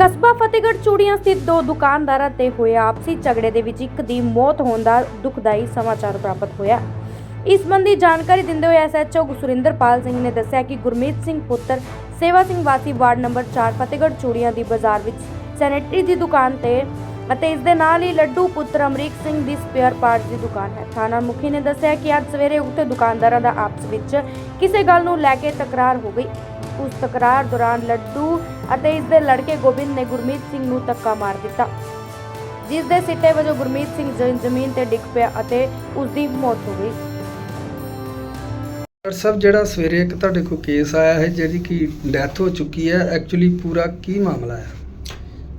ਕਸਬਾ ਫਤਿਹਗੜ੍ਹ ਚੂੜੀਆਂ ਸਥਿਤ ਦੋ ਦੁਕਾਨਦਾਰਾਂ ਤੇ ਹੋਏ ਆਪਸੀ ਝਗੜੇ ਦੇ ਵਿੱਚ ਇੱਕ ਦੀ ਮੌਤ ਹੋਣ ਦਾ ਦੁਖਦਾਈ ਸਮਾਚਾਰ ਪ੍ਰਾਪਤ ਹੋਇਆ। ਇਸ ਸੰਬੰਧੀ ਜਾਣਕਾਰੀ ਦਿੰਦੇ ਹੋਏ ਐਸਐਚਓ ਸੁਰਿੰਦਰਪਾਲ ਸਿੰਘ ਨੇ ਦੱਸਿਆ ਕਿ ਗੁਰਮੀਤ ਸਿੰਘ ਪੁੱਤਰ ਸੇਵਾ ਸਿੰਘ ਵਾਸੀ ਵਾਰਡ ਨੰਬਰ 4 ਫਤਿਹਗੜ੍ਹ ਚੂੜੀਆਂ ਦੀ ਬਾਜ਼ਾਰ ਵਿੱਚ ਸੈਨੇਟਰੀ ਦੀ ਦੁਕਾਨ ਤੇ ਅਤੇ ਇਸ ਦੇ ਨਾਲ ਹੀ ਲੱਡੂ ਪੁੱਤਰ ਅਮਰੀਕ ਸਿੰਘ ਦੀ ਸਪੇਅਰ ਪਾਰਟ ਦੀ ਦੁਕਾਨ ਹੈ। ਥਾਣਾ ਮੁਖੀ ਨੇ ਦੱਸਿਆ ਕਿ ਅੱਜ ਸਵੇਰੇ ਉਕਤ ਦੁਕਾਨਦਾਰਾਂ ਦਾ ਆਪਸ ਵਿੱਚ ਕਿਸੇ ਗੱਲ ਨੂੰ ਲੈ ਕੇ ਤਕਰਾਰ ਹੋ ਗਈ। ਉਸ ਤਕਰਾਰ ਦੌਰਾਨ ਲੱਡੂ ਅਤੇ ਇਸ ਦੇ ਲੜਕੇ ਗੋਬਿੰਦ ਨੇ ਗੁਰਮੀਤ ਸਿੰਘ ਨੂੰ ਧੱਕਾ ਮਾਰ ਦਿੱਤਾ। ਜਿਸ ਦੇ ਸਿੱਟੇ ਵਜੋਂ ਗੁਰਮੀਤ ਸਿੰਘ ਜ਼ਮੀਨ ਤੇ ਡਿੱਗ ਪਿਆ ਅਤੇ ਉਸ ਦੀ ਮੌਤ ਹੋ ਗਈ। ਡਾਕਟਰ ਸਾਹਿਬ ਜਿਹੜਾ ਸਵੇਰੇ ਇੱਕ ਤੁਹਾਡੇ ਕੋਲ ਕੇਸ ਆਇਆ ਹੈ ਜਿਹਦੀ ਕਿ ਡੈਥ ਹੋ ਚੁੱਕੀ ਹੈ ਐਕਚੁਅਲੀ ਪੂਰਾ ਕੀ ਮਾਮਲਾ ਹੈ?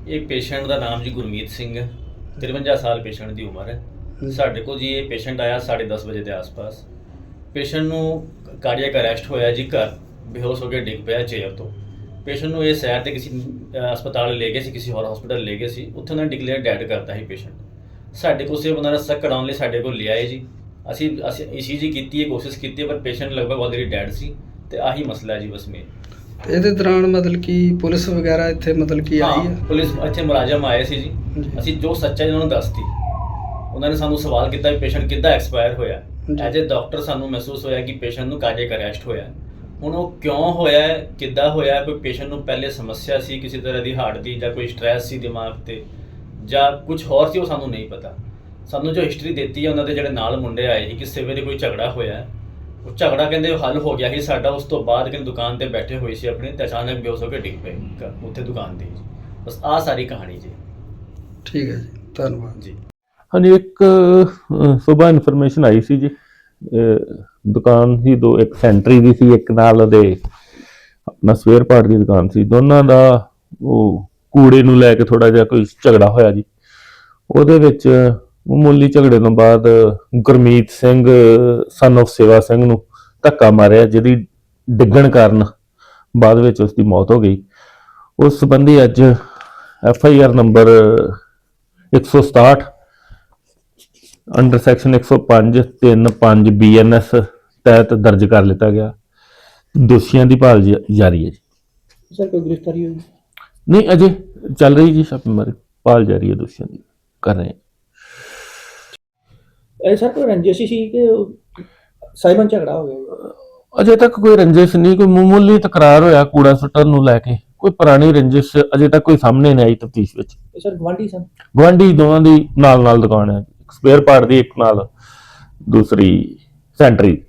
ਇਹ ਪੇਸ਼ੈਂਟ ਦਾ ਨਾਮ ਜੀ ਗੁਰਮੀਤ ਸਿੰਘ ਹੈ। 53 ਸਾਲ ਪੇਸ਼ੈਂਟ ਦੀ ਉਮਰ ਹੈ। ਸਾਡੇ ਕੋਲ ਜੀ ਇਹ ਪੇਸ਼ੈਂਟ ਆਇਆ 10:30 ਵਜੇ ਦੇ ਆਸ-ਪਾਸ। ਪੇਸ਼ੈਂਟ ਨੂੰ ਕਾਰਡੀਅਕ ਅਰੈਸਟ ਹੋਇਆ ਜੀ ਘਰ। ਬੇਹੋਸ਼ ਹੋ ਕੇ ਡਿੱਗ ਪਿਆ ਚੇਅਰ ਤੋਂ। ਪੇਸ਼ੈਂਟ ਨੂੰ ਇਹ ਸੈਰ ਤੇ ਕਿਸੇ ਅਹ, ਹਸਪਤਾਲ ਲੈ ਗਏ ਸੀ ਕਿਸੇ ਹੋਰ ਹਸਪਤਾਲ ਲੈ ਗਏ ਸੀ। ਉੱਥੇ ਉਹਨਾਂ ਨੇ ਡਿਕਲੇਅਰ ਡੈਡ ਕਰਤਾ ਸੀ ਪੇਸ਼ੈਂਟ ਸਾਡੇ ਕੋਲ ਸਿਰਫ ਉਹਨਾਂ ਦਾ ਸੱਕ ਕਰਾਉਣ ਲਈ ਸਾਡੇ ਕੋਲ ਲਿਆਏ ਜੀ। ਅਸੀਂ ਅਸੀਂ ਈਸੀਜੀ ਕੀਤੀ ਹੈ ਕੋਸ਼ਿਸ਼ ਕੀਤੀ ਹੈ ਪਰ ਪੇਸ਼ੈਂਟ ਲਗਭਗ ਆਲਰੇਡੀ ਡੈਡ ਸੀ ਤੇ ਆਹੀ ਮਸਲਾ ਹੈ ਜੀ ਬਸ ਮੇਨ ਤੇ ਇਹਦੇ ਦੌਰਾਨ ਮਤਲਬ ਕਿ ਪੁਲਿਸ ਵਗੈਰਾ ਇੱਥੇ ਮਤਲਬ ਕਿ ਆਈ ਹਾਂ, ਹੈ ਪੁਲਿਸ ਇੱਥੇ ਮੁਲਾਜ਼ਮ ਆਏ ਸੀ ਜੀ। ਜੀ। ਅਸੀਂ ਜੋ ਸੱਚਾਈ ਉਹਨਾਂ ਨੂੰ ਦੱਸਤੀ। ਉਹਨਾਂ ਨੇ ਸਾਨੂੰ ਸਵਾਲ ਕੀਤਾ ਵੀ ਪੇਸ਼ੈਂਟ ਕਿੱਦਾਂ ਐਕਸਪਾਇਰ ਹੋਇਆ। ਜੀ। ਐਜ਼ ਅ ਡਾਕਟਰ ਸਾਨੂੰ ਮਹਿਸੂਸ ਹੋਇਆ ਕਿ ਪੇਸ਼ੈਂਟ ਨੂੰ ਕਾਰਡੀਅਕ ਅਰੈਸਟ ਹੋਇਆ। ਹੁਣ ਉਹ ਕਿਉਂ ਹੋਇਆ ਹੈ, ਕਿੱਦਾਂ ਹੋਇਆ ਹੈ, ਕੋਈ ਪੇਸ਼ੈਂਟ ਨੂੰ ਪਹਿਲੇ ਸਮੱਸਿਆ ਸੀ ਕਿਸੇ ਤਰ੍ਹਾਂ ਦੀ ਹਾਰਟ ਦੀ ਜਾਂ ਕੋਈ ਸਟ੍ਰੈਸ ਸੀ ਦਿਮਾਗ ਤੇ? ਜਾਂ ਕੁਝ ਹੋਰ ਸੀ ਉਹ ਸਾਨੂੰ ਨਹੀਂ ਪਤਾ। ਸਾਨੂੰ ਜੋ ਹਿਸਟਰੀ ਦਿੱਤੀ ਹੈ ਉਹਨਾਂ ਦੇ ਜਿਹੜੇ ਨਾਲ ਮੁੰਡੇ ਆਏ ਸੀ ਕਿ ਸਵੇਰੇ ਕੋਈ ਝਗੜਾ ਹੋਇਆ ਹੈ। ਉਹ ਝਗੜਾ ਕਹਿੰਦੇ ਹੱਲ ਹੋ ਗਿਆ ਸੀ ਸਾਡਾ ਉਸ ਤੋਂ ਬਾਅਦ ਕਿ ਦੁਕਾਨ ਤੇ ਬੈਠੇ ਹੋਏ ਸੀ ਆਪਣੀ ਤੇ ਅਚਾਨਕ ਬੇਹੋਸ਼ ਹੋ ਕੇ ਡਿੱਗ ਪਏ ਉੱਥੇ ਦੁਕਾਨ ਤੇ। ਹੀ ਜੀ ਬਸ ਆਹ ਸਾਰੀ ਕਹਾਣੀ ਜੀ। ਠੀਕ ਹੈ ਜੀ ਧੰਨਵਾਦ। ਜੀ। ਹਾਂਜੀ ਇੱਕ ਸਵੇਰ ਇਨਫੋਰਮੇਸ਼ਨ ਆਈ ਸੀ ਜੀ। ਦੁਕਾਨ ਸੀ, ਦੋ ਇੱਕ ਸੈਂਟਰੀ ਦੀ ਸੀ, ਇੱਕ ਨਾਲ ਉਹਦੇ ਆਪਣਾ ਸਵੇਅਰ ਪਾਰਟ ਦੀ ਦੁਕਾਨ ਸੀ। ਦੋਨਾਂ ਦਾ ਉਹ ਕੂੜੇ ਨੂੰ ਲੈ ਕੇ ਥੋੜਾ ਜਿਹਾ ਕੋਈ ਝਗੜਾ ਹੋਇਆ ਜੀ। ਉਹਦੇ ਵਿੱਚ ਮਾਮੂਲੀ ਝਗੜੇ ਤੋਂ ਬਾਅਦ ਗੁਰਮੀਤ ਸਿੰਘ ਸਨ of ਸੇਵਾ ਸਿੰਘ ਨੂੰ ਧੱਕਾ ਮਾਰਿਆ, ਜਿਹਦੀ ਡਿੱਗਣ ਕਾਰਨ ਬਾਅਦ ਵਿੱਚ ਉਸ ਦੀ ਮੌਤ ਹੋ ਗਈ। ਉਸ ਸੰਬੰਧੀ ਅੱਜ F I R number 167 under section 105 35 BNS ਤਹਿਤ ਦਰਜ ਕਰ ਲਿੱਤਾ ਗਿਆ। ਦੋਸ਼ੀਆਂ ਦੀ ਭਾਲ ਜ- ਜਾਰੀ ਹੈ ਜੀ। ਸਰ ਕੋਈ ਗ੍ਰਿਫਤਾਰੀ ਹੋਈ? ਨਹੀਂ ਅਜੇ ਚੱਲ ਰਹੀ ਜੀ ਛਾਪੇਮਾਰੀ ਭਾਲ ਜਾਰੀ ਹੈ ਦੋਸ਼ੀਆਂ ਦੀ। ਕਰ ਰਹੇ ਹਾਂ। ਇਹ ਸਰ ਕੋਈ ਰੰਜਿਸ਼ ਸੀ ਕਿ ਉਹ ਸਾਈਮਨ ਝਗੜਾ ਹੋ ਗਿਆ? ਅਜੇ ਤੱਕ ਕੋਈ ਰੰਜਿਸ਼ ਨਹੀਂ ਕੋਈ ਮਾਮੂਲੀ ਤਕਰਾਰ ਹੋਇਆ ਕੂੜਾ ਸੁੱਟਣ ਨੂੰ ਲੈ ਕੇ। ਕੋਈ ਪੁਰਾਣੀ ਰੰਜਿਸ਼ ਅਜੇ ਤੱਕ ਕੋਈ ਸਾਹਮਣੇ ਨਹੀਂ ਆਈ ਤਫਤੀਸ਼ ਵਿੱਚ। ਇਹ ਸਰ ਗਵਾਂਢੀ ਸਨ? ਗੁਆਂਢੀ ਦੋਵਾਂ ਦੀ ਨਾਲ ਨਾਲ ਦੁਕਾਨ ਹੈ। ਸਪੇਅਰ ਪਾਰਟ ਦੀ ਇੱਕ ਨਾਲ ਦੂਸਰੀ ਸੈਂਟਰੀ